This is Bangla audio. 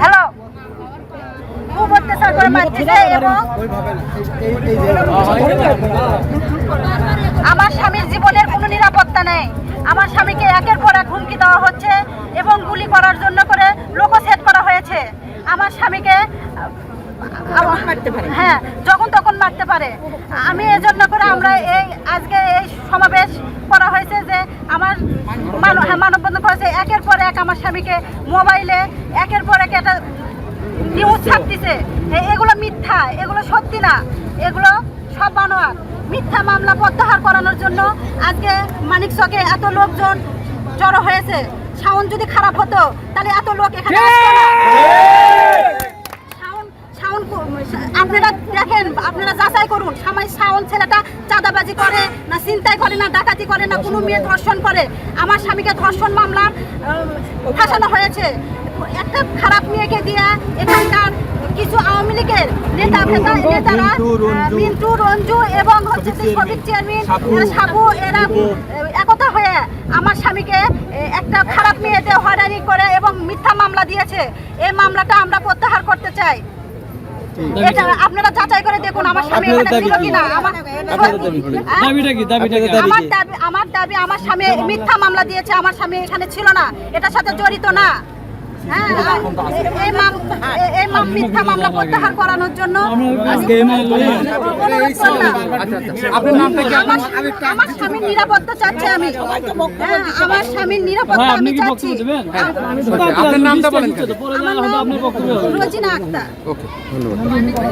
হ্যালো খুব অত্যাচার করে মারতেছে আমার স্বামীর জীবনের কোনো নিরাপত্তা নেই। আমার স্বামীকে একের পর এক হুমকি দেওয়া হচ্ছে। গুলি করার জন্য করে লোকসেট করা হয়েছে। আমার স্বামীকে হ্যাঁ যখন তখন মারতে পারে। আমি এজন্য করে আমরা এই আজকে এই সমাবেশ করা হয়েছে যে আমার মানব হ্যাঁ, মানববন্ধন করেছে একের পর এক আমার স্বামীকে মোবাইলে একের পর এক একটা নিউজ ছাপতেছে এগুলো মিথ্যা এগুলো সত্যি না। এগুলো সব বানোয়ার। মিথ্যা মামলা প্রত্যাহার করানোর জন্য আজকে মানিক চকে এত লোকজন জড়ো হয়েছে। সাউন্ড যদি খারাপ হতো তাহলে এত লোক এখানে আসতো না। শাওন শাওন কো- আপনারা দেখেন আপনারা যাচাই করুন সামাই শাওন ছেলেটা চাঁদাবাজি করে না চিন্তাই করে না ডাকাতি করে না কোনো মেয়ে ধর্ষণ করে। আমার স্বামীকে ধর্ষণ মামলা ফাঁসানো হয়েছে। একটা খারাপ মেয়েকে দিয়ে এখানকার কিছু আওয়ামী লীগের নেতা ফেতা নেতারা মিন্টু রঞ্জু এবং হচ্ছে সবিক চেয়ারম্যান সাবু এরা আহ, একতা হয়ে আমার স্বামীকে একটা খারাপ মেয়েতে হয়রানি করে এবং মিথ্যা মামলা দিয়েছে। এই মামলাটা আমরা প্রত্যাহার করতে চাই। এটা আপনারা যাচাই করে দেখুন আমার স্বামী এখানে ছিল? কিনা? আমার আপনাদের দাবি কি? দাবিটা কি? দাবিটা কি? আমার দাবি আমার দাবি আমার স্বামী মিথ্যা মামলা দিয়েছে আমার স্বামী এখানে ছিল না। এটার সাথে জড়িত না। আমার স্বামীর নিরাপত্তা চাচ্ছি আমি আমার স্বামীর নিরাপত্তা আমি চাচ্ছি। আপনার নামটা বলেন রোজিনা আক্তার। আপনার